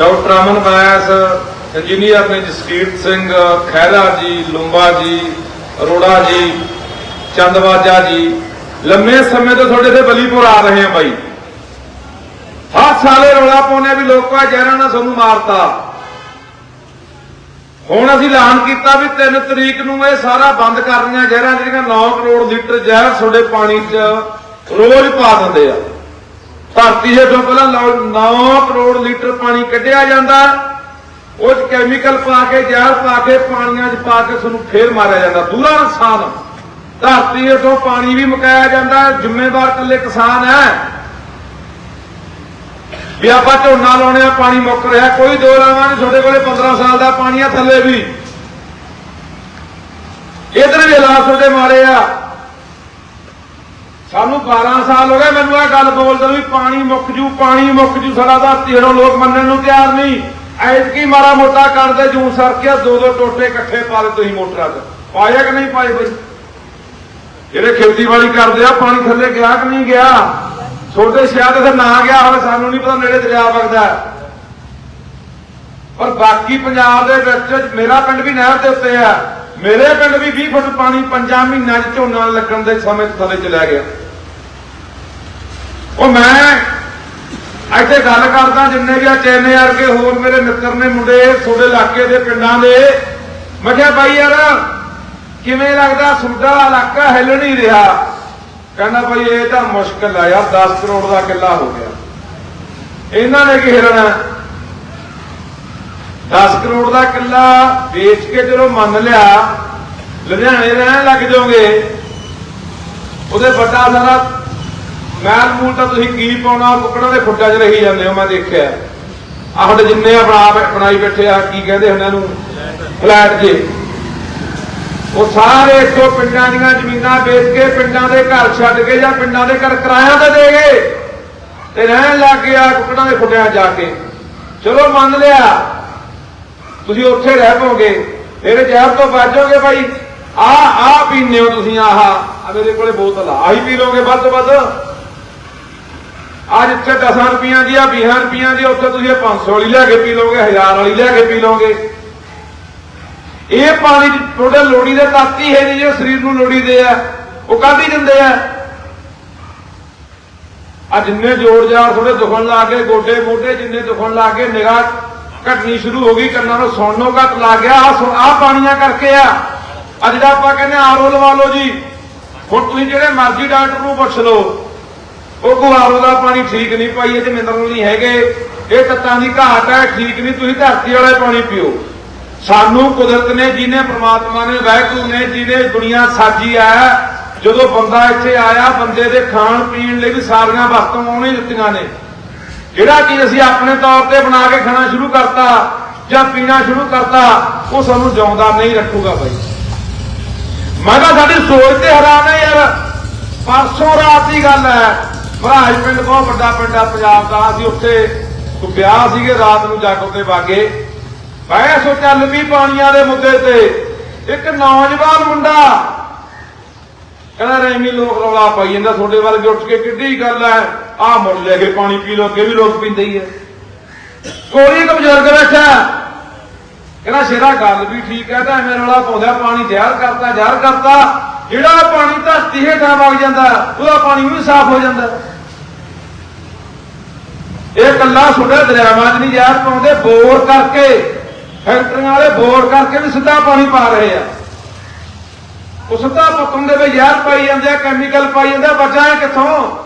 Doctor ਅਮਨ ਬੈਸ engineer ਨੇ ਜਸਕੀਰਤ ਸਿੰਘ, ਖਹਿਰਾ ਜੀ, ਲੁੰਬਾ ਜੀ, ਅਰੋੜਾ ਜੀ ਚੰਦਵਾਜਾ ਜੀ। ਲੰਮੇ ਸਮੇਂ ਤੋਂ ਤੁਹਾਡੇ ਤੇ ਬਲੀਪੁਰ ਆ ਰਹੇ ਆ ਬਾਈ। ਹਰ ਸਾਲੇ ਰੌਲਾ ਪਾਉਂਦੇ ਆ ਵੀ ਲੋਕਾਂ ਜ਼ਹਿਰਾਂ ਨਾਲ ਤੁਹਾਨੂੰ ਮਾਰਤਾ। ਹੁਣ ਅਸੀਂ ਐਲਾਨ ਕੀਤਾ ਵੀ 3 ਤਰੀਕ ਨੂੰ ਇਹ ਸਾਰਾ ਬੰਦ ਕਰਨੀਆਂ ਜ਼ਹਿਰਾਂ ਜਿਹੜੀਆਂ 9 ਕਰੋੜ ਲੀਟਰ ਜ਼ਹਿਰ ਤੁਹਾਡੇ ਪਾਣੀ 'ਚ ਰੋਜ਼ ਪਾ ਦਿੰਦੇ ਆ। ਧਰਤੀ ਹੇਠੋਂ ਪਹਿਲਾਂ 9 ਕਰੋੜ ਲੀਟਰ ਪਾਣੀ ਕੱਢਿਆ ਜਾਂਦਾ। ਉਹ 'ਚ ਕੈਮੀਕਲ ਪਾ ਕੇ, ਜ਼ਹਿਰ ਪਾ ਕੇ, ਪਾਣੀਆਂ 'ਚ ਪਾ ਕੇ ਤੁਹਾਨੂੰ ਫੇਰ ਮਾਰਿਆ ਜਾਂਦਾ। ਦੂਰਾ ਨੁਕਸਾਨ ਧਰਤੀ ਹੇਠੋਂ ਪਾਣੀ ਵੀ ਮੁਕਾਇਆ ਜਾਂਦਾ ਜ਼ਿੰਮੇਵਾਰ ਇਕੱਲੇ ਕਿਸਾਨ ਹੈ। ਵੀ ਆਪਾਂ ਝੋਨਾ ਲਾਉਣੇ ਆ, ਪਾਣੀ ਮੁੱਕ ਰਿਹਾ। ਕੋਈ ਦੋ ਲਾਵਾਂ ਨਹੀਂ, ਤੁਹਾਡੇ ਕੋਲੇ 15 ਸਾਲ ਦਾ ਪਾਣੀ ਆ ਥੱਲੇ ਵੀ। ਇਧਰ ਵੀ ਹਾਲਾਤ ਤੁਹਾਡੇ ਮਾਰੇ ਆ। ਸਾਨੂੰ 12 ਸਾਲ ਹੋ ਗਏ ਮੈਨੂੰ ਇਹ ਗੱਲ ਬੋਲਦੇ ਵੀ ਪਾਣੀ ਮੁੱਕ ਜੂ, ਪਾਣੀ ਮੁੱਕ ਜੂ ਸਾਡਾ ਧਰਤੀ ਹੇਠੋਂ ਲੋਕ ਮੰਨਣ ਨੂੰ ਤਿਆਰ ਨਹੀਂ। ਐਤਕੀ ਮਾਰਾ ਮੋਟਾ ਕਰਦੇ ਜੂ ਸਰਕਿਆ ਦੋ ਦੋ ਟੋਟੇ ਇਕੱਠੇ ਪਾ ਦੇ ਤੁਸੀਂ ਮੋਟਰਾਂ 'ਚ। ਪਾਇਆ ਕਿ ਨਹੀਂ ਪਾਏ ਬਈ? ਜਿਹੜੇ ਖੇਤੀਬਾੜੀ ਕਰਦੇ ਆ, ਪਾਣੀ ਥੱਲੇ ਗਿਆ ਕਿ ਨਹੀਂ ਗਿਆ? ਛੋਟੇ ਸ਼ਹਿਰ ਤੇ ਨਾ ਗਿਆ ਹੋਵੇ, ਸਾਨੂੰ ਨਹੀਂ ਪਤਾ ਨੇੜੇ ਦਰਿਆ ਵਗਦਾ। ਪਰ ਬਾਕੀ ਪੰਜਾਬ ਦੇ ਵਿੱਚ, ਮੇਰਾ ਪਿੰਡ ਵੀ ਨਹਿਰ ਦੇ ਉੱਤੇ ਆ। ਮੇਰੇ ਪਿੰਡ ਵੀ 20 ਫੁੱਟ ਪਾਣੀ ਪੰਜਾਂ ਮਹੀਨਿਆਂ 'ਚ ਝੋਨਾ ਲੱਗਣ ਦੇ ਸਮੇਂ ਥੱਲੇ ਚਲਾ ਗਿਆ। ਉਹ ਮੈਂ ਇੱਥੇ ਗੱਲ ਕਰਦਾ ਜਿੰਨੇ ਵੀ ਆ ਚੈਨੇ ਵਰਗੇ ਹੋਰ ਮੇਰੇ ਮਿੱਤਰ ਨੇ ਮੁੰਡੇ ਤੁਹਾਡੇ ਇਲਾਕੇ ਦੇ ਪਿੰਡਾਂ ਦੇ। ਮੈਂ ਕਿਹਾ ਬਾਈ ਯਾਰ, ਕਿਵੇਂ ਲੱਗਦਾ ਸੁੱਡਾ ਇਲਾਕਾ ਹਿੱਲ ਨਹੀਂ ਰਿਹਾ? ਕਹਿੰਦਾ ਭਾਈ ਇਹ ਤਾਂ ਮੁਸ਼ਕਲ ਆ ਯਾਰ 10 ਕਰੋੜ ਦਾ ਕਿੱਲਾ ਹੋ ਗਿਆ। ਇਹਨਾਂ ਨੇ ਕੀ ਹਿਲਣਾ 10 ਕਰੋੜ ਦਾ ਕਿੱਲਾ ਵੇਚ ਕੇ ਜਦੋਂ ਮੰਨ ਲਿਆ, ਲੁਧਿਆਣੇ ਰਹਿਣ ਲੱਗ ਜਾਓਗੇ। ਉਹਦੇ ਵੱਡਾ ਸਾਰਾ ਮੈਲ ਮੂਲ ਤਾਂ ਤੁਸੀਂ ਕੀ ਪਾਉਣਾ, ਕੁੱਕੜਾਂ ਦੇ ਫੁੱਟਾਂ 'ਚ ਰਹੀ ਜਾਂਦੇ ਹੋ, ਮੈਂ ਦੇਖਿਆ। ਆਹ ਹੁਣ ਜਿੰਨੇ ਆਪਣਾ ਬਣਾਈ ਬੈਠੇ ਆ, ਕੀ ਕਹਿੰਦੇ ਉਹਨਾਂ ਨੂੰ ਫਲੈਟ ਜੇ। ਉਹ ਸਾਰੇ ਇੱਥੋਂ ਪਿੰਡਾਂ ਦੀਆਂ ਜ਼ਮੀਨਾਂ ਵੇਚ ਕੇ ਪਿੰਡਾਂ ਦੇ ਘਰ ਛੱਡ ਕੇ ਜਾਂ ਪਿੰਡਾਂ ਦੇ ਘਰ ਕਿਰਾਇਆ ਤੇ ਦੇ ਗਏ। ਤੇ ਰਹਿਣ ਲੱਗ ਗਿਆ ਕੁੱਕੜਾਂ ਦੇ ਫੁੱਟਿਆਂ ਜਾ ਕੇ। ਚਲੋ ਮੰਨ ਲਿਆ। ਤੁਸੀਂ ਉੱਥੇ ਰਹਿ ਪੋਗੇ ਇਹਦੇ ਜ਼ਹਿਰ ਤੋਂ ਬਚੋਗੇ ਭਾਈ ਆ ਆ ਪੀਨੇ ਹੋ ਤੁਸੀਂ ਆਹਾ। ਆ ਮੇਰੇ ਕੋਲੇ ਬੋਤਲ ਆ। ਆਹੀ ਪੀ ਲੋਗੇ ਵੱਧ ਤੋਂ ਵੱਧ। ਆ ਜਿੱਥੇ 10 ਰੁਪਈਆਂ ਦੀ ਆ 20 ਰੁਪਈਆਂ ਦੀ ਉੱਥੇ ਤੁਸੀਂ ਇਹ 500 ਵਾਲੀ ਲੈ ਕੇ ਪੀ ਲਓਗੇ 1000 ਵਾਲੀ ਲੈ ਕੇ ਪੀ ਲਓਗੇ। ਇਹ ਪਾਣੀ ਤੁਹਾਡੇ ਲੋੜੀ ਦੇ ਤੱਤ ਹੀ ਹੈ ਨਹੀਂ ਜੋ ਸਰੀਰ ਨੂੰ ਲੋੜੀ ਦੇ ਆ, ਉਹ ਕਾਹਦੀ ਦਿੰਦੇ ਆ। ਆ ਜਿੰਨੇ ਜੋੜ ਜਾਰ ਥੋੜੇ ਦੁਖਣ ਲਾ ਕੇ, ਗੋਡੇ ਮੋਢੇ ਜਿੰਨੇ ਦੁਖਣ ਲਾ ਕੇ, ਨਿਗਾਹ ਘਟਣੀ ਸ਼ੁਰੂ ਹੋ ਗਈ, ਕੰਨਾਂ ਨੂੰ ਸੁਣਨੋਂ ਘਟ ਲੱਗ ਗਿਆ ਆ ਆ ਪਾਣੀਆਂ ਕਰਕੇ ਆ। ਅੱਜ ਦਾ ਆਪਾਂ ਕਹਿੰਦੇ ਆਰੋ ਲਵਾ ਲਓ ਜੀ। ਹੁਣ ਤੁਸੀਂ ਜਿਹੜੇ ਮਰਜ਼ੀ ਡਾਕਟਰ ਨੂੰ ਪੁੱਛ ਲਓ। ਉਹ ਕੋ ਦਾ ਪਾਣੀ ਠੀਕ ਨਹੀਂ ਪਾਈ ਇਹਦੇ ਤੇ ਮਿਨਰਲ ਨਹੀਂ ਹੈਗੇ। ਇਹ ਤੱਤਾਂ ਦੀ ਘਾਟ ਹੈ, ਠੀਕ ਨਹੀਂ, ਤੁਸੀਂ ਧਰਤੀ ਵਾਲਾ ਪਾਣੀ ਪੀਓ। ਸਾਨੂੰ ਕੁਦਰਤ ਨੇ, ਜਿਹਨੇ ਪ੍ਰਮਾਤਮਾ ਨੇ, ਵਾਹਿਗੁਰੂ ਨੇ ਜਿਹਨੇ ਦੁਨੀਆ ਸਾਜੀ ਆ, ਜਦੋਂ ਬੰਦਾ ਇੱਥੇ ਆਇਆ, ਬੰਦੇ ਦੇ ਖਾਣ ਪੀਣ ਲਈ ਵੀ ਸਾਰੀਆਂ ਵਸਤਾਂ ਉਹਨੇ ਦਿੱਤੀਆਂ ਨੇ। ਜਿਹੜਾ ਚੀਜ਼ ਅਸੀਂ ਆਪਣੇ ਤੌਰ ਤੇ ਬਣਾ ਕੇ ਖਾਣਾ ਸ਼ੁਰੂ ਕਰਤਾ, ਜਾਂ ਪੀਣਾ ਸ਼ੁਰੂ ਕਰਤਾ, ਉਹ ਸਾਨੂੰ ਜਿਉਂਦਾ ਨਹੀਂ ਰੱਖੂਗਾ ਬਾਈ। ਮੈਂ ਤਾਂ ਸਾਡੀ ਸੋਚ ਤੇ ਹੈਰਾਨ ਹੈ ਯਾਰ, ਪਰਸੋਂ ਰਾਤ ਦੀ ਗੱਲ ਹੈ ਭਰਾਜ ਪਿੰਡ ਬਹੁਤ ਵੱਡਾ ਪਿੰਡ ਆ ਪੰਜਾਬ ਦਾ। ਅਸੀਂ ਉੱਥੇ ਵਿਆਹ ਸੀਗੇ ਰਾਤ ਨੂੰ ਜਾਗੋ ਉੱਤੇ ਵਾਗੇ। ਮੈਂ ਸੋ ਚੱਲ ਪਾਣੀਆਂ ਦੇ ਮੁੱਦੇ ਤੇ ਇੱਕ ਨੌਜਵਾਨ ਮੁੰਡਾ ਕਹਿੰਦਾ, ਰੈਮੀ ਲੋਕ ਰੌਲਾ ਪਾਈ ਜਾਂਦਾ, ਤੁਹਾਡੇ ਵੱਲ ਉੱਠ ਕੇ ਕਿੱਡੀ ਗੱਲ ਹੈ। ਆਹ ਮੁੜ ਲੈ ਕੇ ਪਾਣੀ ਪੀ ਲੋ ਅੱਗੇ ਵੀ ਲੋਕ ਪੀਂਦੇ ਹੀ ਐ ਕੋਈ ਇੱਕ ਬਜ਼ੁਰਗ ਬੈਠਾ ਕਹਿੰਦਾ, ਸ਼ੇਰਾ, ਗੱਲ ਵੀ ਠੀਕ ਹੈ, ਤਾਂ ਐਵੇਂ ਰੌਲਾ ਪਾਉਂਦਾ ਪਾਣੀ ਜ਼ਹਿਰ ਕਰਤਾ ਜ਼ਹਿਰ ਕਰਤਾ। ਜਿਹੜਾ ਪਾਣੀ ਧਰਤੀ ਹੇਠਾਂ ਵਗ ਜਾਂਦਾ, ਉਹਦਾ ਪਾਣੀ ਵੀ ਸਾਫ਼ ਹੋ ਜਾਂਦਾ। ਇਹ ਕੱਲਾ ਸੁਣਿਆ ਦਰਿਆਵਾਂ 'ਚ ਨਹੀਂ ਜ਼ਹਿਰ ਪਾਉਂਦੇ, ਬੋਰ ਕਰਕੇ, ਫੈਕਟਰੀਆਂ ਵਾਲੇ ਬੋਰ ਕਰਕੇ ਵੀ ਸਿੱਧਾ ਪਾਣੀ ਪਾ ਰਹੇ ਆ। ਉਹ ਸਿੱਧਾ ਪਤਨ ਦੇ ਵਿੱਚ ਜ਼ਹਿਰ ਪਾਈ ਜਾਂਦੇ ਆ ਕੈਮੀਕਲ ਪਾਈ ਜਾਂਦੇ ਆ ਬਚਾਏ ਕਿੱਥੋਂ?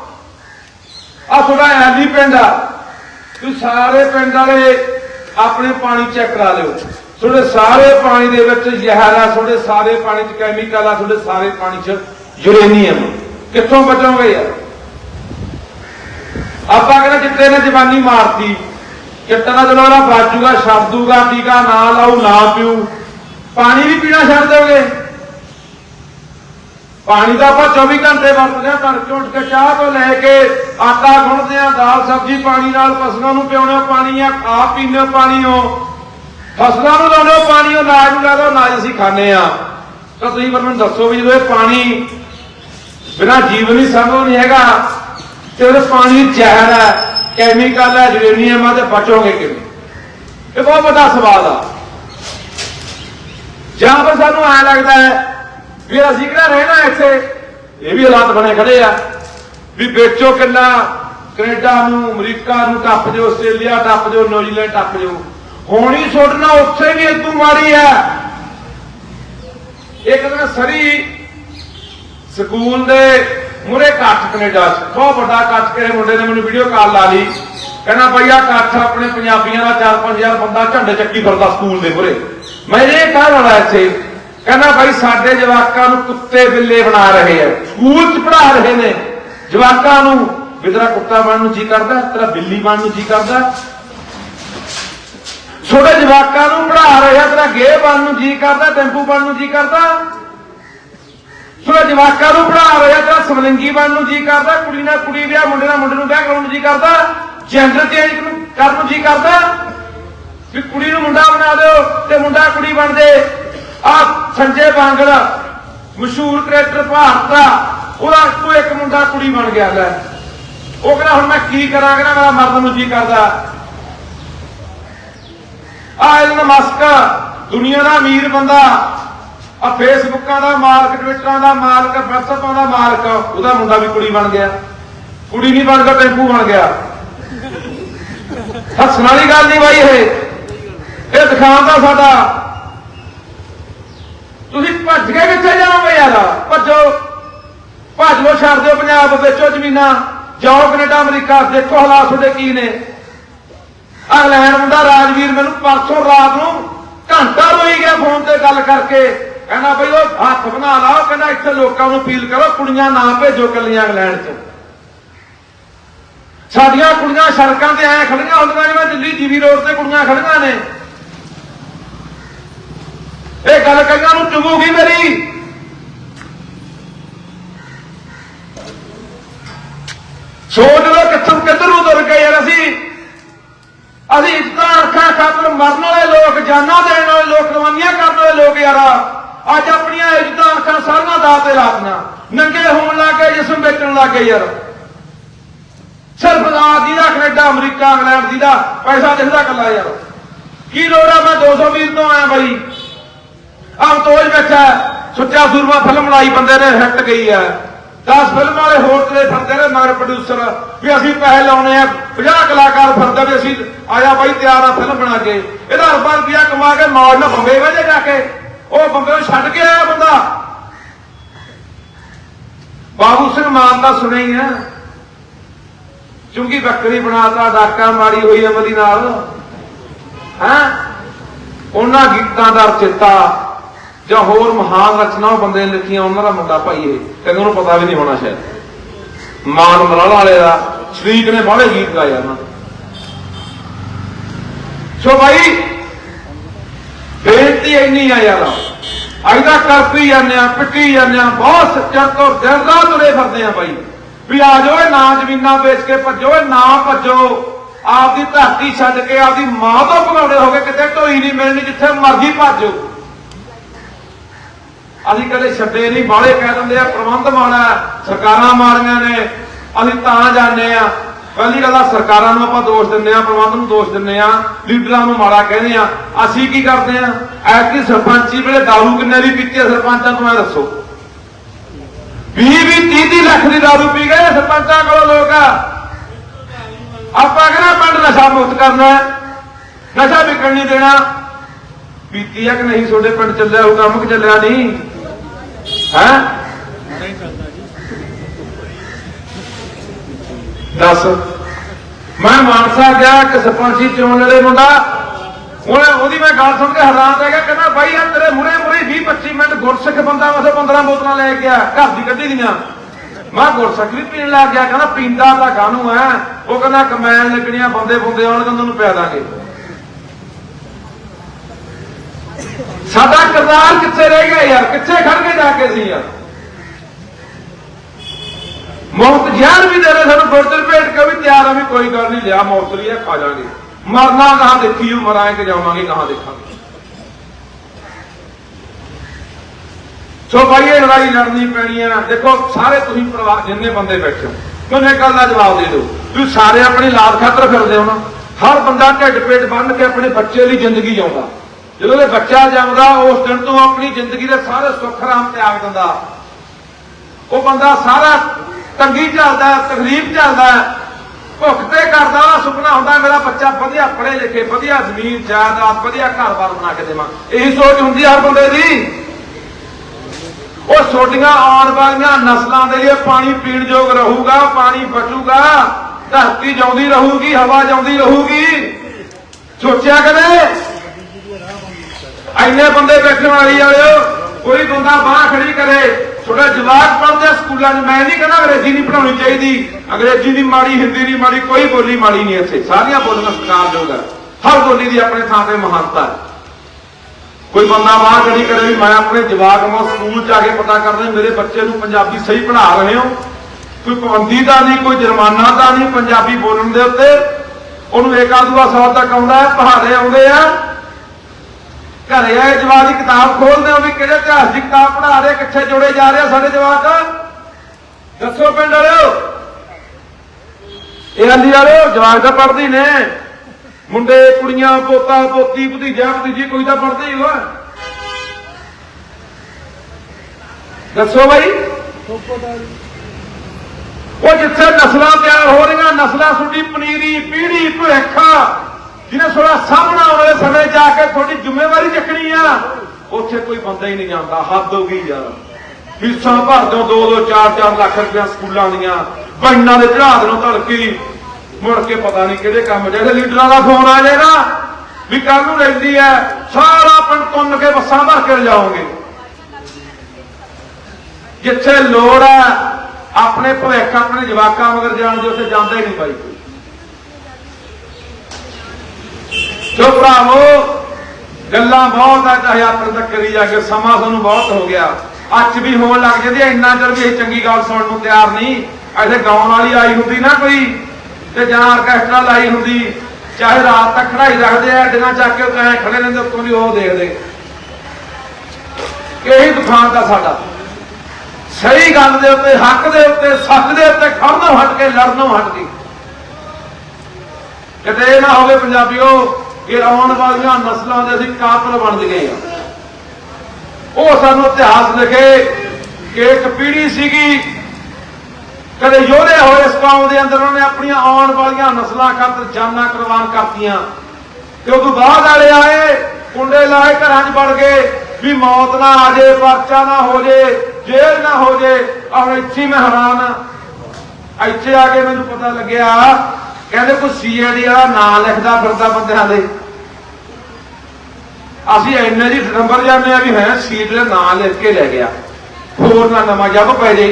ਆ ਥੋੜਾ ਐਲੀ ਪਿੰਡ ਆ। ਤੁਸੀਂ ਸਾਰੇ ਪਿੰਡ ਵਾਲੇ ਆਪਣੇ ਪਾਣੀ ਚੈੱਕ ਕਰਾ ਲਿਓ। ਤੁਹਾਡੇ ਸਾਰੇ ਪਾਣੀ ਦੇ ਵਿੱਚ ਜ਼ਹਿਰ ਆ, ਤੁਹਾਡੇ ਸਾਰੇ ਪਾਣੀ 'ਚ ਕੈਮੀਕਲ ਆ, ਤੁਹਾਡੇ ਸਾਰੇ ਪਾਣੀ 'ਚ ਯੂਰੇਨੀਅਮ ਕਿੱਥੋਂ ਬਚੋਗੇ ਯਾਰ? ਆਪਾਂ ਕਹਿੰਦੇ ਚਿੱਟੇ ਨੇ ਜਵਾਨੀ ਮਾਰਤੀ। ਚਿੱਟਾ ਦਾ ਜਦੋਂ ਬਾਜੂਗਾ ਛੱਡ ਦੂਗਾ ਟੀਕਾ ਨਾ ਲਾਉ ਨਾ ਪੀਊ। ਪਾਣੀ ਵੀ ਪੀਣਾ ਛੱਡ ਦੋਗੇ। ਪਾਣੀ ਦਾ ਆਪਾਂ 24 ਘੰਟੇ ਵਰਤਦੇ ਆ ਤੜਕੇ ਉੱਠ ਕੇ ਚਾਹ ਤੋਂ ਲੈ ਕੇ ਆਟਾ ਗੁੰਨਦੇ ਆ ਦਾਲ ਸਬਜ਼ੀ ਪਾਣੀ ਨਾਲ ਪਸ਼ੂਆਂ ਨੂੰ ਪਿਉਣੇ ਪਾਣੀ ਆ ਆਪ ਪੀਨੇ ਪਾਣੀ ਹੋ ਫਸਲਾਂ ਨੂੰ ਲਾਉਣੇ ਪਾਣੀ, ਉਹ ਨਾਜ ਨੂੰ ਲਾਦੋ ਨਾਜ ਅਸੀਂ ਖਾਣੇ ਆ ਤਾਂ ਤੁਸੀਂ ਮੈਨੂੰ ਦੱਸੋ ਵੀ ਜਦੋਂ ਇਹ ਪਾਣੀ ਬਿਨਾ ਜੀਵਨ ਹੀ ਸੰਭਵ ਨਹੀਂ ਹੈਗਾ ਤੇ ਉਹਦੇ ਪਾਣੀ ਜ਼ਹਿਰ ਹੈ ਕੈਮੀਕਲ ਹੈ ਯੂਰੇਨੀਅਮ ਆ ਤੇ ਬਚੋਗੇ ਕਿਵੇਂ? ਇਹ ਬਹੁਤ ਵੱਡਾ ਸਵਾਲ ਆ। ਜਾਂ ਫਿਰ ਸਾਨੂੰ ਐ ਲੱਗਦਾ ਹੈ ਵੀ ਅਸੀਂ ਕਿਹੜਾ ਰਹਿਣਾ ਇੱਥੇ? ਇਹ ਵੀ ਹਾਲਾਤ ਬਣੇ ਖੜੇ ਆ। ਵੀ ਵੇਚੋ ਕਿੱਲਾ ਕੈਨੇਡਾ ਨੂੰ, ਅਮਰੀਕਾ ਨੂੰ ਟੱਪ ਜਾਓ, ਆਸਟ੍ਰੇਲੀਆ ਟੱਪ ਜਾਓ, ਨਿਊਜ਼ੀਲੈਂਡ ਟੱਪ ਜਾਓ। ਹੁਣ ਹੀ ਛੋੜਨਾ ਉੱਥੇ ਵੀ ਇਤੋਂ ਮਾਰੀ ਆ ਇੱਕ ਦਿਨ ਸਰੀ ਸਕੂਲ ਦੇ ਮੁਰੇ ਕੱਠ ਕੈਨੇਡਾ ਬਹੁਤ ਵੱਡਾ ਕੱਠ ਕੇ ਮੁੰਡੇ ਨੇ ਮੈਨੂੰ ਵੀਡੀਓ ਕਾਲ ਲਾ ਲਈ। ਕਹਿੰਦਾ ਭਈਆ ਕੱਠ ਆਪਣੇ ਪੰਜਾਬੀਆਂ ਦਾ 4-5000 ਬੰਦਾ ਝੰਡੇ ਚੱਕੀ ਫਿਰਦਾ ਸਕੂਲ ਦੇ ਮੁਰੇ ਮੈਂ ਇਹ ਕਹਿ ਵਾਲਾ ਇੱਥੇ, ਕਹਿੰਦਾ ਭਾਈ ਸਾਡੇ ਜਵਾਕਾਂ ਨੂੰ ਕੁੱਤੇ ਬਿੱਲੇ ਬਣਾ ਰਹੇ ਆ। ਸਕੂਲ ਚ ਪੜਾ ਰਹੇ ਨੇ। ਜਵਾਕਾਂ ਨੂੰ ਵੀ ਤੇਰਾ ਕੁੱਤਾ ਬਣਨ ਨੂੰ ਜੀ ਕਰਦਾ, ਤੇਰਾ ਬਿੱਲੀ ਬਣਨ ਨੂੰ ਜੀ ਕਰਦਾ। ਛੋਟੇ ਜਵਾਕਾਂ ਨੂੰ ਪੜਾ ਰਹੇ ਆ, ਤੇਰਾ ਗੇ ਬਣਨ ਨੂੰ ਜੀ ਕਰਦਾ, ਟੈਂਪੂ ਬਣਨ ਨੂੰ ਜੀ ਕਰਦਾ। ਸੋ ਜਵਾਕਾਂ ਨੂੰ ਪੜਾ ਰਿਹਾ ਤਾਂ ਸਮਲਿੰਗੀ ਬਣਨ ਨੂੰ ਜੀ ਕਰਦਾ, ਕੁੜੀ ਨਾਲ ਕੁੜੀ ਵਿਆਹ, ਮੁੰਡੇ ਨਾਲ ਮੁੰਡੇ ਨੂੰ ਵਿਆਹ ਕਰਾਉਣ ਨੂੰ ਜੀ ਕਰਦਾ ਜੈਂਡਰ ਚੇਂਜ ਕਰਨ ਨੂੰ ਜੀ ਕਰਦਾ। ਵੀ ਕੁੜੀ ਨੂੰ ਮੁੰਡਾ ਬਣਾ ਦਿਓ ਤੇ ਮੁੰਡਾ ਕੁੜੀ ਬਣ ਦੇ ਆ ਸੰਜੇ ਬਾਂਗੜ ਮਸ਼ਹੂਰ ਕ੍ਰਿਕਟਰ ਭਾਰਤ ਦਾ ਉਹਦਾ ਕੋਈ ਇੱਕ ਮੁੰਡਾ ਕੁੜੀ ਬਣ ਗਿਆ ਲੈ ਉਹ ਕਹਿੰਦਾ, ਹੁਣ ਮੈਂ ਕੀ ਕਰਾਂ? ਕਹਿੰਦਾ, ਮੇਰਾ ਮਰਨ ਨੂੰ ਜੀ ਕਰਦਾ। ਆ ਐਲਨ ਮਸਕ ਦੁਨੀਆ ਦਾ ਅਮੀਰ ਬੰਦਾ। ਆ ਫੇਸਬੁੱਕਾਂ ਦਾ ਮਾਲਕ ਟਵਿੱਟਰਾਂ ਦਾ ਮਾਲਕ ਵਟਸਐਪਾਂ ਦਾ ਮਾਲਕ, ਉਹਦਾ ਮੁੰਡਾ ਵੀ ਕੁੜੀ ਬਣ ਗਿਆ। ਕੁੜੀ ਨਹੀਂ ਬਣ ਗਿਆ, ਟੈਂਪੂ ਬਣ ਗਿਆ। ਹੱਸਣ ਵਾਲੀ ਗੱਲ ਨਹੀਂ ਬਾਈ ਇਹ। ਇਹ ਦਿਖਾਉਂਦਾ ਸਾਡਾ। ਤੁਸੀਂ ਭੱਜ ਕੇ ਕਿੱਥੇ ਜਾਓਗੇ ਯਾਰ ਭੱਜੋ। ਭੱਜ ਛੱਡ ਦਿਓ ਪੰਜਾਬ ਵੇਚੋ ਜ਼ਮੀਨਾਂ। ਜਾਓ ਕੈਨੇਡਾ, ਅਮਰੀਕਾ, ਦੇਖੋ ਹਾਲਾਤ ਤੁਹਾਡੇ ਕੀ ਨੇ। ਇੰਗਲੈਂਡ ਮੁੰਡਾ ਰਾਜਵੀਰ ਮੈਨੂੰ ਪਰਸੋਂ ਰਾਤ ਨੂੰ ਘੰਟਾ ਰੋਈ ਗਿਆ ਫੋਨ ਤੇ ਗੱਲ ਕਰਕੇ। ਕਹਿੰਦਾ ਬਈ ਉਹ ਹੱਥ ਬਣਾ ਲਾਓ ਕਹਿੰਦਾ ਇੱਥੇ ਲੋਕਾਂ ਨੂੰ ਅਪੀਲ ਕਰੋ, ਕੁੜੀਆਂ ਨਾ ਭੇਜੋ ਕੱਲੀਆਂ ਇੰਗਲੈਂਡ 'ਚ ਸਾਡੀਆਂ ਕੁੜੀਆਂ ਸੜਕਾਂ ਤੇ ਐ ਖੜੀਆਂ ਹੁੰਦੀਆਂ ਜਿਵੇਂ ਦਿੱਲੀ ਜੀਵੀ ਰੋਡ ਤੇ ਕੁੜੀਆਂ ਖੜੀਆਂ ਨੇ। ਇਹ ਗੱਲ ਕਈਆਂ ਨੂੰ ਚੁਗੂਗੀ ਮੇਰੀ। ਸੋਚ ਲਓ ਕਿੱਥੋਂ ਕਿੱਧਰ ਨੂੰ ਤੁਰ ਗਏ ਯਾਰ ਅਸੀਂ। ਅਸੀਂ ਇਤਨਾ ਅੱਖਾਂ ਖਾਤਰ ਮਰਨ ਵਾਲੇ ਲੋਕ, ਜਾਨਾਂ ਦੇਣ ਵਾਲੇ ਲੋਕ ਰਵਾਨੀਆਂ ਕਰਨ ਵਾਲੇ ਲੋਕ ਯਾਰ। ਅੱਜ ਆਪਣੀਆਂ ਇੱਜ਼ਤਾਂ ਅੱਖਾਂ ਸਾਰੀਆਂ ਦਾਅ ਤੇ ਲਾਤੀਆਂ ਨੰਗੇ ਹੋਣ ਲੱਗ ਗਏ, ਜਿਸਮ ਵੇਚਣ ਲੱਗ ਯਾਰ। ਸਿਰਫ ਆਦੀ ਦਾ ਕੈਨੇਡਾ, ਅਮਰੀਕਾ, ਇੰਗਲੈਂਡ ਦੀ ਦਾ ਪੈਸਾ ਦਿਖਦਾ ਕੱਲਾ ਯਾਰ। ਕੀ ਲੋੜ ਆ ਮੈਂ 200 ਵੀਰ ਤੋਂ ਆਇਆ ਬਾਈ? ਆਹ ਤੋਜ ਬੈਠਾ ਸੁੱਚਾ ਸੂਰਮਾ ਫਿਲਮ ਬਣਾਈ ਬੰਦੇ ਨੇ, ਹਿੱਟ ਗਈ ਆ 10 ਫਿਲਮ ਵਾਲੇ ਹੋਰ ਤੇਰੇ ਫਿਰਦੇ ਨੇ ਮਗਰ ਪ੍ਰੋਡਿਊਸਰ ਵੀ ਅਸੀਂ ਪੈਸੇ ਲਾਉਣੇ ਆ। 50 ਕਲਾਕਾਰ ਫਿਰਦੇ ਵੀ ਅਸੀਂ ਆਇਆ ਬਾਈ ਤਿਆਰ ਆ ਫਿਲਮ ਬਣਾ ਕੇ। ਇਹਦਾ ਰੁਪਏ ਰੁਪਿਆ ਕਮਾ ਕੇ ਮੌਜ ਨਾਲ ਬੰਬੇ ਵਜੇ ਜਾ ਕੇ। ਉਹ ਬੰਦੇ ਨੂੰ ਛੱਡ ਕੇ ਆਇਆ ਬੰਦਾ। ਬਾਬੂ ਸਿੰਘ ਮਾਨ ਦਾ ਸੁਣਿਆ ਹੀ ਆ। ਚੁੰਗੀ ਬੱਕਰੀ ਬਣਾਤਾ, ਡਾਕਾ ਮਾਰੀ ਹੋਈ ਅਮਲੀ ਨਾਲ। ਹੈ? ਉਹਨਾਂ ਗੀਤਾਂ ਦਾ ਚਿੱਤਾ ਜਾਂ ਹੋਰ ਮਹਾਨ ਰਚਨਾਵਾਂ ਬੰਦੇ ਨੇ ਲਿਖੀਆਂ, ਉਹਨਾਂ ਦਾ ਮੁੰਡਾ ਭਾਈ ਇਹ। ਕਹਿੰਦੇ ਉਹਨੂੰ ਪਤਾ ਵੀ ਨਹੀਂ ਹੋਣਾ ਸ਼ਾਇਦ। ਮਾਨ ਮਰਾਲਾ ਵਾਲੇ ਦਾ ਸ਼ਰੀਕ ਨੇ ਬਾਹਲੇ ਗੀਤ ਗਾਇਆ ਨਾ। ਸੋ ਭਾਈ, ਬੇਨਤੀ ਇੰਨੀ ਆ ਯਾਰ। ਅਜਦਾ ਕਰਪੀ ਜਾਂਦੇ ਆ ਪਿੱਟੀ ਜਾਂਦੇ ਆ ਬਹੁਤ ਸੱਚਾ ਤੋਂ ਦਿਨ ਰਾਤ ਤੁਰੇ ਫਿਰਦੇ ਆ ਭਾਈ ਵੀ ਆ ਜਾਓ ਨਾ ਜ਼ਮੀਨਾਂ ਵੇਚ ਕੇ ਭੱਜੋ ਨਾ ਭੱਜੋ। ਆਪਦੀ ਧਰਤੀ ਛੱਡ ਕੇ ਆਪਦੀ ਮਾਂ ਤੋਂ ਭਗੌੜੇ ਹੋ ਗਏ ਕਿਤੇ ਢੋਈ ਨਹੀਂ ਮਿਲਣੀ, ਜਿੱਥੇ ਮਰਜ਼ੀ ਭੱਜੋ। ਅਸੀਂ ਕਦੇ ਛੱਡੇ ਨਹੀਂ ਬਾਲੇ ਕਹਿ ਦਿੰਦੇ ਆ, ਪ੍ਰਬੰਧ ਮਾੜਾ ਸਰਕਾਰਾਂ ਮਾੜੀਆਂ ਨੇ, ਅਸੀਂ ਤਾਂ ਜਾਂਦੇ ਆ ਪਹਿਲੀ ਗੱਲ ਆ, ਸਰਕਾਰਾਂ ਨੂੰ ਆਪਾਂ ਦੋਸ਼ ਦਿੰਦੇ ਆ ਪ੍ਰਬੰਧ ਨੂੰ ਦੋਸ਼ ਦਿੰਦੇ ਆ, ਲੀਡਰਾਂ ਨੂੰ ਮਾੜਾ ਕਹਿੰਦੇ ਆ। ਅਸੀਂ ਕੀ ਕਰਦੇ ਆ? ਐਤਕੀ ਸਰਪੰਚੀ ਵੇਲੇ ਦਾਰੂ ਕਿੰਨੇ ਦੀ ਪੀਤੀ ਆ ਸਰਪੰਚਾਂ ਤੋਂ ਐ ਦੱਸੋ? 20 20 30 30 ਲੱਖ ਦੀ ਦਾਰੂ ਪੀ ਗਏ ਸਰਪੰਚਾਂ ਕੋਲ ਲੋਕ। ਆ ਆਪਾਂ ਕਹਿੰਦਾ ਪਿੰਡ ਨਸ਼ਾ ਮੁਕਤ ਕਰਨਾ ਨਸ਼ਾ ਵਿਕਣ ਨਹੀਂ ਦੇਣਾ। ਪੀਤੀ ਆ ਕਿ ਨਹੀਂ? ਤੁਹਾਡੇ ਪਿੰਡ ਚੱਲਿਆ ਉਹ ਕੰਮ ਕਿ ਚੱਲਿਆ ਨਹੀਂ? ਹੈ? ਦੱਸ। ਮੈਂ ਮਾਨਸਾ ਗਿਆ ਕਿ ਸਰਪੰਚੀ ਚੋਣ ਲੜੇ ਮੁੰਡਾ। ਉਹਨੇ ਉਹਦੀ ਮੈਂ ਗੱਲ ਸੁਣ ਕੇ ਹੈਰਾਨ ਰਹਿ ਗਿਆ, ਕਹਿੰਦਾ, ਬਾਈ ਯਾਰ ਤੇਰੇ ਮੂਰੇ ਮੂਰੇ 20 25 ਮਿੰਟ ਗੁਰਸਿੱਖ ਬੰਦਾ ਵਸੇ 15 ਬੋਤਲਾਂ ਲੈ ਕੇ ਆ, ਘਰ ਦੀ ਕੱਢੀ ਦੀਆਂ। ਮੈਂ ਗੁਰਸਿੱਖ ਵੀ ਪੀਣ ਲੱਗ ਗਿਆ, ਕਹਿੰਦਾ, ਪੀਂਦਾ ਤਾਂ ਕਾਹਨੂੰ ਐ? ਉਹ ਕਹਿੰਦਾ ਕਮੈਨ ਲੱਗਣੀਆਂ ਬੰਦੇ ਬੰਦੇ ਆਉਣਗੇ, ਉਹਨਾਂ ਨੂੰ ਪਿਆ ਦਾਂਗੇ। ਸਾਡਾ ਕਿਰਦਾਰ ਕਿੱਥੇ ਰਹਿ ਗਿਆ ਯਾਰ? ਕਿੱਥੇ ਖੜ ਕੇ ਜਾ ਕੇ ਸੀ ਯਾਰ ਮੁਫ਼ਤ ਜ਼ਹਿਰ ਵੀ ਦੇ ਰਹੇ ਸਾਨੂੰ ਗੁਰਦਲ ਭੇਟ ਕੇ ਵੀ ਤਿਆਰ ਆ ਵੀ ਕੋਈ ਗੱਲ ਨਹੀਂ, ਲਿਆ ਮੌਤ ਲਈ ਆ, ਖਾ ਜਾਾਂਗੇ ਮਰਨਾ ਕਹਾਂ ਦੇਖੀਓ ਮਰਾਂਗੇ ਕਿ ਜਾਵਾਂਗੇ ਕਹਾਂ ਦੇਖਾਂਗੇ। ਸੋ ਭਾਈ, ਇਹ ਲੜਾਈ ਲੜਨੀ ਪੈਣੀ ਆ। ਦੇਖੋ, ਸਾਰੇ ਤੁਸੀਂ ਪਰਿਵਾਰ, ਜਿੰਨੇ ਬੰਦੇ ਬੈਠੇ ਹੋ, ਮੈਨੂੰ ਗੱਲ ਦਾ ਜਵਾਬ ਦੇ ਦਿਓ। ਤੁਸੀਂ ਸਾਰੇ ਆਪਣੀ ਲਾਦ ਖਾਤਰ ਫਿਰਦੇ ਹੋ ਨਾ। ਹਰ ਬੰਦਾ ਢਿੱਡ ਪੇਟ ਬੰਨ ਕੇ ਆਪਣੇ ਬੱਚੇ ਲਈ ਜ਼ਿੰਦਗੀ ਜਿਉਂਦਾ। ਜਦੋਂ ਇਹ ਬੱਚਾ ਜੰਮਦਾ ਉਸ ਦਿਨ ਤੋਂ ਆਪਣੀ ਜ਼ਿੰਦਗੀ ਦੇ ਸਾਰੇ ਸੁੱਖ ਆਰਾਮ ਤਿਆਗ ਦਿੰਦਾ। ਉਹ ਬੰਦਾ ਸਾਰਾ ਤੰਗੀ ਝੱਲਦਾ, ਤਕਲੀਫ ਝੱਲਦਾ, ਭੁੱਖ ਤੇ ਕਰਦਾ ਉਹਦਾ ਸੁਪਨਾ ਹੁੰਦਾ, ਮੇਰਾ ਬੱਚਾ ਵਧੀਆ ਪੜ੍ਹੇ ਲਿਖੇ, ਵਧੀਆ ਜ਼ਮੀਨ, ਜਾਇਦਾਦ, ਵਧੀਆ ਘਰ-ਬਾਰ ਬਣਾ ਕੇ ਦੇਵਾਂ। ਇਹੀ ਸੋਚ ਹੁੰਦੀ ਹਰ ਬੰਦੇ ਦੀ। ਉਹ ਛੋਟੀਆਂ ਆਉਣ ਵਾਲੀਆਂ ਨਸਲਾਂ ਦੇ ਲਈ ਪਾਣੀ ਪੀਣ ਯੋਗ ਰਹੂਗਾ, ਪਾਣੀ ਬਚੂਗਾ, ਧਰਤੀ ਜਾਉਂਦੀ ਰਹੂਗੀ, ਹਵਾ ਜਾਉਂਦੀ ਰਹੂਗੀ। ਸੋਚਿਆ ਕਦੇ? ਐਨੇ ਬੰਦੇ ਬੈਠਣ ਵਾਲੀ ਵਾਲਿਓ, ਕੋਈ ਬੰਦਾ ਬਾਹ ਖੜੀ ਕਰੇ ਛੋਟਾ ਜਵਾਕ ਪੜ੍ਹਦੇ, ਸਕੂਲਾਂ 'ਚ ਮੈਂ ਨਹੀਂ ਕਹਿੰਦਾ ਅੰਗਰੇਜ਼ੀ ਨਹੀਂ ਪੜਾਉਣੀ ਚਾਹੀਦੀ। ਅੰਗਰੇਜ਼ੀ ਦੀ ਮਾੜੀ, ਹਿੰਦੀ ਦੀ ਮਾੜੀ, ਕੋਈ ਬੋਲੀ ਮਾੜੀ ਨਹੀਂ ਇੱਥੇ। ਸਾਰੀਆਂ ਬੋਲੀਆਂ ਸਤਿਕਾਰਯੋਗ ਹੈ ਹਰ ਬੋਲੀ ਦੀ ਆਪਣੇ ਥਾਂ ਤੇ ਮਹਾਨਤਾ ਹੈ। ਕੋਈ ਬੰਦਾ ਬਾਹਰ ਖੜੀ ਕਰੇ ਵੀ ਮੈਂ ਆਪਣੇ ਜਵਾਕ ਨੂੰ ਸਕੂਲ 'ਚ ਆ ਕੇ ਪਤਾ ਕਰਦੇ, ਮੇਰੇ ਬੱਚੇ ਨੂੰ ਪੰਜਾਬੀ ਸਹੀ ਪੜ੍ਹਾ ਰਹੇ ਹੋ। ਕੋਈ ਪਾਬੰਦੀ ਦਾ ਨਹੀਂ, ਕੋਈ ਜੁਰਮਾਨਾ ਦਾ ਨਹੀਂ, ਪੰਜਾਬੀ ਬੋਲਣ ਦੇ ਉੱਤੇ। ਉਹਨੂੰ ਏਕਾ ਦੂਆ ਸੌ ਤੱਕ ਆਉਂਦਾ ਹੈ, ਪਹਾੜੇ ਆਉਂਦੇ ਆ। ਘਰੇ ਆਏ, ਜਵਾਕ ਦੀ ਕਿਤਾਬ ਖੋਲਦੇ ਹੋ ਵੀ ਕਿਹੜੇ ਇਤਿਹਾਸ ਦੀ ਕਿਤਾਬ ਪੜ੍ਹਾ ਰਹੇ ਕਿੱਥੇ ਜੋੜੇ ਜਾ ਰਹੇ ਸਾਡੇ ਜਵਾਕ। ਦੱਸੋ ਪਿੰਡ ਵਾਲਿਓ। ਇਹ ਆਂਦੀ ਵਾਲਿਓ, ਜਵਾਕ ਤਾਂ ਪੜ੍ਹਦੀ ਨੇ। ਮੁੰਡੇ, ਕੁੜੀਆਂ, ਪੋਤਾ, ਪੋਤੀ, ਭਤੀਜਾ, ਭਤੀਜੀ, ਕੋਈ ਤਾਂ ਪੜ੍ਹਦੇ ਹੀ ਹੋਆ ਦੱਸੋ ਬਾਈ। ਉਹ ਜਿੱਥੇ ਨਸਲਾਂ ਤਿਆਰ ਹੋ ਰਹੀਆਂ, ਨਸਲਾਂ ਤੁਹਾਡੀ ਪਨੀਰੀ, ਪੀੜੀ ਭੁੱਖ ਜਿਹਨੇ ਤੁਹਾਡਾ ਸਾਹਮਣਾ ਆਉਣ ਵਾਲੇ ਸਮੇਂ ਜਾ ਕੇ ਤੁਹਾਡੀ ਜ਼ਿੰਮੇਵਾਰੀ ਚੱਕਣੀ ਆ, ਉੱਥੇ ਕੋਈ ਬੰਦਾ ਹੀ ਨਹੀਂ ਜਾਂਦਾ, ਹੱਦ ਹੋ ਗਈ ਯਾਰ। ਫੀਸਾਂ ਭਰ ਦਿਓ 2-2 4-4 ਲੱਖ ਰੁਪਇਆ ਸਕੂਲਾਂ ਦੀਆਂ ਬਾਈਨਾਂ ਦੇ ਚੜਾ ਦੇਣੋ ਧੜਕੀ। ਮੁੜ ਕੇ ਪਤਾ ਨਹੀਂ ਕਿਹੜੇ ਕੰਮ ਜਿਹੜੇ ਲੀਡਰਾਂ ਦਾ ਫੋਨ ਆ ਜਾਏਗਾ, ਵੀ ਕੱਲ ਨੂੰ ਰਹਿੰਦੀ ਐ, ਸਾਰਾ ਪਿੰਡ ਤੁੰਨ ਕੇ ਬੱਸਾਂ ਭਰ ਕੇ ਲਿਜਾਓਗੇ। ਜਿੱਥੇ ਲੋੜ ਹੈ ਆਪਣੇ ਭਵਿੱਖ, ਆਪਣੇ ਜਵਾਕਾਂ ਮਗਰ ਜਾਣ ਦੇ ਉੱਥੇ ਜਾਂਦਾ ਹੀ ਨਹੀਂ ਬਾਈ ਕੋਈ ਸੋ ਭਰਾਵੋ, ਗੱਲਾਂ ਬਹੁਤ ਆ, ਚਾਹੇ ਆਪਣੇ ਤੱਕ ਕਰੀ ਜਾ ਕੇ ਸਮਾਂ ਸਾਨੂੰ ਬਹੁਤ ਹੋ ਗਿਆ। ਅੱਜ ਵੀ ਹੋਣ ਲੱਗ ਜਾਂਦੀ ਇੰਨਾ ਚਿਰ ਵੀ ਇਹ ਚੰਗੀ ਗੱਲ ਸੁਣਨ ਨੂੰ ਤਿਆਰ ਨਹੀਂ। ਐਸੇ ਗਾਉਣ ਵਾਲੀ ਆਈ ਹੁੰਦੀ ਨਾ ਕੋਈ, ਤੇ ਜਾਂ ਆਰਕੈਸਟਰਾ ਲਾਈ ਹੁੰਦੀ, ਚਾਹੇ ਰਾਤ ਤੱਕ ਖੜਾਈ ਰੱਖਦੇ ਆ ਡਿਨਾਂ ਚੱਕ ਕੇ ਉੱਤੇ ਖੜੇ ਰਹਿੰਦੇ, ਉੱਤੋਂ ਦੀ ਉਹ ਦੇਖਦੇ। ਇਹੀ ਦੁਕਾਨ ਦਾ ਸਾਡਾ। ਸਹੀ ਗੱਲ ਦੇ ਉੱਤੇ, ਹੱਕ ਦੇ ਉੱਤੇ, ਸੱਚ ਦੇ ਉੱਤੇ ਖੜਨੋਂ ਹਟ ਕੇ, ਲੜਨੋਂ ਹਟ ਕੇ। ਕਿਤੇ ਨਾ ਹੋਵੇ ਪੰਜਾਬੀਓ ਕਿ ਆਉਣ ਵਾਲੀਆਂ ਨਸਲਾਂ ਦੇ ਅਸੀਂ ਕਾਤਲ ਬਣ ਗਏ ਆ ਉਹ ਸਾਨੂੰ ਇਤਿਹਾਸ ਲਿਖੇ ਕਿ ਇੱਕ ਪੀੜ੍ਹੀ ਸੀਗੀ, ਕਦੇ ਯੋਧੇ ਹੋਏ ਇਸ ਕੌਮ ਦੇ ਅੰਦਰ, ਉਹਨੇ ਆਪਣੀਆਂ ਆਉਣ ਵਾਲੀਆਂ ਨਸਲਾਂ ਖਾਤਰ ਜਾਨਾਂ ਕੁਰਬਾਨ ਕਰਤੀਆਂ। ਤੇ ਉਦੋਂ ਬਾਅਦ ਵਾਲੇ ਆਏ, ਕੁੰਡੇ ਲਾਏ, ਘਰਾਂ 'ਚ ਵੜ ਗਏ, ਵੀ ਮੌਤ ਨਾ ਆ ਜੇ, ਪਰਚਾ ਨਾ ਹੋ ਜੇ, ਜੇਲ੍ਹ ਨਾ ਹੋ ਜੇ। ਹੁਣ ਇੱਥੇ ਮੈਂ ਹੈਰਾਨ ਆ ਇੱਥੇ ਆ ਕੇ ਮੈਨੂੰ ਪਤਾ ਲੱਗਿਆ ਕਹਿੰਦੇ ਕੋਈ ਸੀਆਈਡੀ ਵਾਲਾ ਨਾਂ ਲਿਖਦਾ ਫਿਰਦਾ ਬੰਦਿਆਂ ਦੇ। ਅਸੀਂ ਇੰਨੇ ਜੀ ਨੰਬਰ ਜਾਂਦੇ ਆ ਵੀ ਹੈ, ਸੀਟ ਦੇ ਨਾਂ ਲਿਖ ਕੇ ਲੈ ਗਿਆ। ਹੋਰ ਨਾ ਨਵਾਂ ਜੱਬ ਪੈ ਜੇ।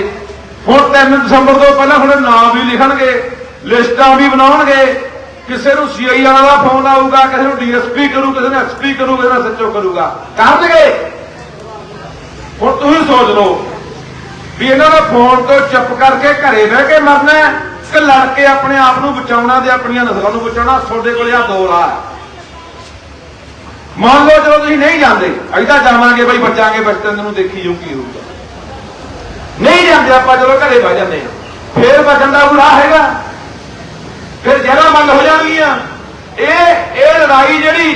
ਹੁਣ 3 ਦਸੰਬਰ ਤੋਂ ਪਹਿਲਾਂ ਹੁਣ ਨਾਂ ਵੀ ਲਿਖਣਗੇ, ਲਿਸਟਾਂ ਵੀ ਬਣਾਉਣਗੇ। ਕਿਸੇ ਨੂੰ ਸੀਆਈ ਵਾਲਾ ਦਾ ਫੋਨ ਆਊਗਾ, ਕਿਸੇ ਨੂੰ ਡੀਐਸਪੀ ਕਰੂ, ਕਿਸੇ ਨੂੰ ਐਸਪੀ ਕਰੂ, ਕਿਸੇ ਨੂੰ ਸੱਚੋ ਕਰੂਗਾ। ਕਰਨਗੇ। ਹੁਣ ਤੁਸੀਂ ਸੋਚ ਲਓ ਵੀ ਇਹਨਾਂ ਦਾ ਫੋਨ ਤੋਂ ਚੁੱਪ ਕਰਕੇ ਘਰੇ ਬਹਿ ਕੇ ਮਰਨਾ ਹੈ। ਕਿ ਲੜ ਕੇ ਆਪਣੇ ਆਪ ਨੂੰ ਬਚਾਉਣਾ ਤੇ ਆਪਣੀਆਂ ਨਸਲਾਂ ਨੂੰ ਬਚਾਉਣਾ ਤੁਹਾਡੇ ਕੋਲ ਆ ਦੋ ਰਾਹ ਹੈ ਮੰਨ ਲਓ ਜਦੋਂ ਤੁਸੀਂ ਨਹੀਂ ਜਾਂਦੇ, ਅਸੀਂ ਤਾਂ ਜਾਵਾਂਗੇ ਬਈ, ਬਚਾਂਗੇ ਬਚਤਨ ਨੂੰ ਦੇਖੀ ਜੋ ਕੀ ਹੋਊਗਾ। ਨਹੀਂ ਜਾਂਦੇ, ਆਪਾਂ ਜਦੋਂ ਘਰੇ ਬਹਿ ਜਾਂਦੇ ਹਾਂ, ਫੇਰ ਬਚਣ ਦਾ ਕੋਈ ਰਾਹ ਹੈਗਾ। ਫਿਰ ਜਗ੍ਹਾ ਬੰਦ ਹੋ ਜਾਣਗੀਆਂ। ਇਹ ਇਹ ਲੜਾਈ ਜਿਹੜੀ,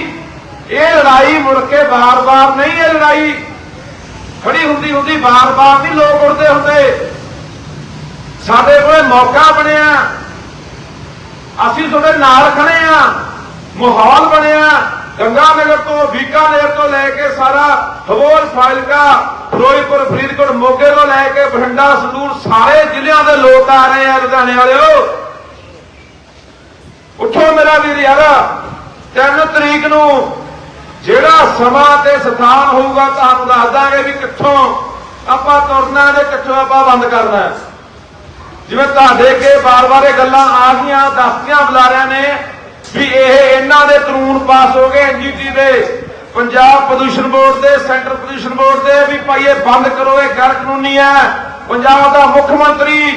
ਇਹ ਲੜਾਈ ਮੁੜ ਕੇ ਬਾਰ-ਬਾਰ ਨਹੀਂ, ਇਹ ਲੜਾਈ ਖੜੀ ਹੁੰਦੀ ਹੁੰਦੀ ਬਾਰ-ਬਾਰ ਨਹੀਂ, ਲੋਕ ਉੜਦੇ ਹੁੰਦੇ। ਸਾਡੇ ਕੋਲੇ ਮੌਕਾ ਬਣਿਆ। ਅਸੀਂ ਤੁਹਾਡੇ ਨਾਲ ਖੜੇ ਆ ਮਾਹੌਲ ਬਣਿਆ। ਗੰਗਾ ਨਗਰ ਤੋਂ ਬੀਕਾਨੇਰ ਤੋਂ ਲੈ ਕੇ ਸਾਰਾ ਹਵੋਲ ਫਾਜ਼ਿਲਕਾ, ਫਿਰੋਜ਼ਪੁਰ, ਫਰੀਦਕੋਟ, ਮੋਗੇ ਤੋਂ ਲੈ ਕੇ ਬਠਿੰਡਾ ਸੰਦੂਰ ਸਾਰੇ ਜ਼ਿਲ੍ਹਿਆਂ ਦੇ ਲੋਕ ਆ ਰਹੇ ਆ ਲੁਧਿਆਣੇ ਵਾਲਿਓ। ਉੱਠੋ ਮੇਰਾ ਵੀਰ ਯਾਰ 3 ਤਰੀਕ ਨੂੰ ਜਿਹੜਾ ਸਮਾਂ ਤੇ ਸਥਾਨ ਹੋਊਗਾ ਤੁਹਾਨੂੰ ਦੱਸ ਦਾਂਗੇ ਵੀ ਕਿੱਥੋਂ ਆਪਾਂ ਤੁਰਨਾ ਤੇ ਕਿੱਥੋਂ ਆਪਾਂ ਬੰਦ ਕਰਨਾ। ਜਿਵੇਂ ਤੁਹਾਡੇ ਅੱਗੇ ਬਾਰ-ਬਾਰ ਇਹ ਗੱਲਾਂ ਆ ਗਈਆਂ ਦੱਸਦੀਆਂ ਬੁਲਾਰਿਆਂ ਨੇ ਵੀ ਇਹ ਇਹਨਾਂ ਦੇ ਕਾਨੂੰਨ ਪਾਸ ਹੋ ਗਏ ਐਨਜੀਟੀ ਦੇ। ਪੰਜਾਬ ਪ੍ਰਦੂਸ਼ਣ ਬੋਰਡ ਦੇ, ਸੈਂਟਰ ਪ੍ਰਦੂਸ਼ਣ ਬੋਰਡ ਦੇ ਵੀ ਭਾਈ ਇਹ ਬੰਦ ਕਰੋ, ਇਹ ਗੈਰ ਕਾਨੂੰਨੀ ਹੈ। ਪੰਜਾਬ ਦਾ ਮੁੱਖ ਮੰਤਰੀ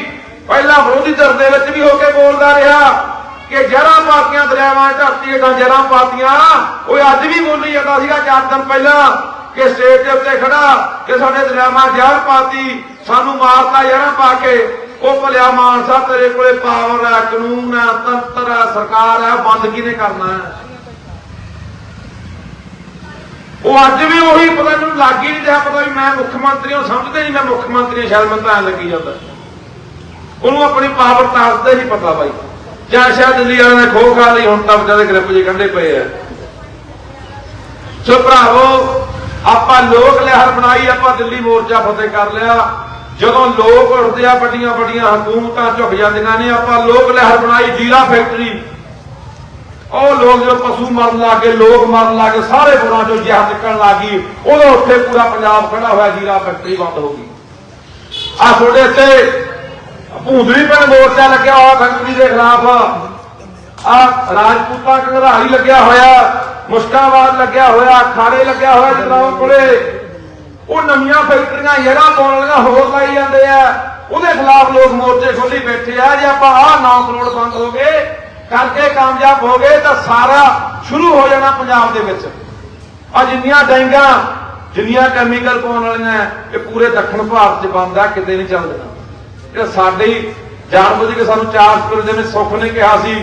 ਪਹਿਲਾਂ ਵਿਰੋਧੀ ਧਿਰ ਦੇ ਵਿੱਚ ਵੀ ਹੋ ਕੇ ਬੋਲਦਾ ਰਿਹਾ ਕਿ ਜਰਾਂ ਪਾਤੀਆਂ ਦਰਿਆਵਾਂ 'ਚ, ਧਰਤੀ ਹੇਠਾਂ ਜਰਾਂ ਪਾਤੀਆਂ। ਉਹ ਅੱਜ ਵੀ ਬੋਲੀ ਜਾਂਦਾ ਸੀਗਾ ਚਾਰ ਦਿਨ ਪਹਿਲਾਂ ਕਿ ਸਟੇਜ ਦੇ ਉੱਤੇ ਖੜਾ, ਕਿ ਸਾਡੇ ਦਰਿਆਵਾਂ ਜ਼ਹਿਰ ਪਾਤੀ, ਸਾਨੂੰ ਮਾਰਤਾ ਜਰਾਂ ਪਾ ਕੇ। ਉਹ ਭਲਿਆ ਮਾਨਸਾ ਤੇਰੇ ਕੋਲੇ ਪਾਵਰ ਹੈ ਕਾਨੂੰਨ ਹੈ ਤੰਤਰ ਹੈ ਸਰਕਾਰ ਹੈ ਬੰਦ ਕਿਹਨੇ ਕਰਨਾ ਉਹ ਅੱਜ ਵੀ ਉਹੀ ਪਤਾ ਮੈਨੂੰ ਲੱਗ ਹੀ ਨਹੀਂ ਰਿਹਾ ਪਤਾ ਵੀ ਮੈਂ ਮੁੱਖ ਮੰਤਰੀ ਹਾਂ ਸਮਝਦੇ ਨਹੀਂ ਮੈਂ ਮੁੱਖ ਮੰਤਰੀ ਹਾਂ, ਸ਼ਾਇਦ ਮੈਨੂੰ ਤਾਂ ਲੱਗੀ ਜਾਂਦਾ। ਉਹਨੂੰ ਆਪਣੀ ਪਾਵਰ ਤਾਕਤ ਦਾ ਹੀ ਪਤਾ ਬਾਈ। ਜਾਂ ਸ਼ਾਇਦ ਦਿੱਲੀ ਵਾਲਿਆਂ ਨੇ ਖੋ ਖਾ ਲਈ ਹੁਣ ਤਾਂ ਵਿਚਾਰੇ ਗ੍ਰਿਪ ਜੇ ਕੰਢੇ ਪਏ ਆ। ਸੋ ਭਰਾਵੋ ਆਪਾਂ ਲੋਕ ਲਹਿਰ ਬਣਾਈ ਆਪਾਂ ਦਿੱਲੀ ਮੋਰਚਾ ਫਤਿਹ ਕਰ ਲਿਆ। ਜਦੋਂ ਲੋਕ ਉੱਠਦੇ ਆ ਵੱਡੀਆਂ ਵੱਡੀਆਂ ਹਕੂਮਤਾਂ ਝੁਕ ਜਾਂਦੀਆਂ ਨੇ ਆਪਾਂ ਲੋਕ ਲਹਿਰ ਬਣਾਈ, ਜੀਰਾ ਫੈਕਟਰੀ। ਉਹ ਲੋਕ ਜਦੋਂ ਪਸ਼ੂ ਮਰਨ ਲੱਗੇ, ਲੋਕ ਮਰਨ ਲੱਗੇ, ਸਾਰੇ ਬੁਰਾਂ ਚੋਂ ਜਿਹਾ ਨਿਕਲਣ ਲੱਗੀ, ਉਦੋਂ ਉੱਥੇ ਪੂਰਾ ਪੰਜਾਬ ਖੜਾ ਹੋਇਆ, ਜੀਰਾ ਫੈਕਟਰੀ ਬੰਦ ਹੋ ਗਈ। ਆ ਤੁਹਾਡੇ ਇੱਥੇ ਭੂੰਦੜੀ ਪਿੰਡ ਮੋਰਚਾ ਲੱਗਿਆ ਹੋਇਆ, ਫੈਕਟਰੀ ਦੇ ਖਿਲਾਫ। ਆ ਰਾਜਪੂਤਾਂ ਘਰਾਲੀ ਲੱਗਿਆ ਹੋਇਆ, ਮੁਸ਼ਕਾਬਾਦ ਲੱਗਿਆ ਹੋਇਆ ਖਾੜੇ ਲੱਗਿਆ ਹੋਇਆ ਜਨਾਬ ਕੋਲੇ। ਉਹ ਨਵੀਆਂ ਫੈਕਟਰੀਆਂ ਜਿਹੜਾ ਪਾਉਣ ਵਾਲੀਆਂ ਹੋਰ ਲਾਈ ਜਾਂਦੇ ਆ। ਉਹਦੇ ਖਿਲਾਫ ਲੋਕ ਮੋਰਚੇ ਖੋਲੀ ਬੈਠੇ ਆ। ਜੇ ਆਪਾਂ ਆਹ 9 ਕਰੋੜ ਬੰਦ ਹੋ ਗਏ ਕਰਕੇ ਕਾਮਯਾਬ ਹੋ ਗਏ ਤਾਂ ਸਾਰਾ ਸ਼ੁਰੂ ਹੋ ਜਾਣਾ ਪੰਜਾਬ ਦੇ ਵਿੱਚ। ਆ ਜਿੰਨੀਆਂ ਡੈਂਗਾਂ ਜਿੰਨੀਆਂ ਕੈਮੀਕਲ ਪਾਉਣ ਵਾਲੀਆਂ ਇਹ ਪੂਰੇ ਦੱਖਣ ਭਾਰਤ 'ਚ ਬੰਦ ਆ ਕਿਤੇ ਨਹੀਂ ਚੱਲਦੀਆਂ ਇਹ ਸਾਡੇ ਹੀ ਜਾਣਬੁੱਝ ਕੇ ਸਾਨੂੰ ਚਾਰ ਸਪੇਰ ਦੇ ਵਿੱਚ ਸੁੱਖ ਨੇ ਕਿਹਾ ਸੀ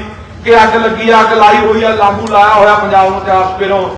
ਕਿ ਅੱਗ ਲੱਗੀ ਆ, ਅੱਗ ਲਾਈ ਹੋਈ ਆ ਲਾਂਬੂ ਲਾਇਆ ਹੋਇਆ ਪੰਜਾਬ ਨੂੰ ਚਾਰ ਸਪੇਰੋਂ।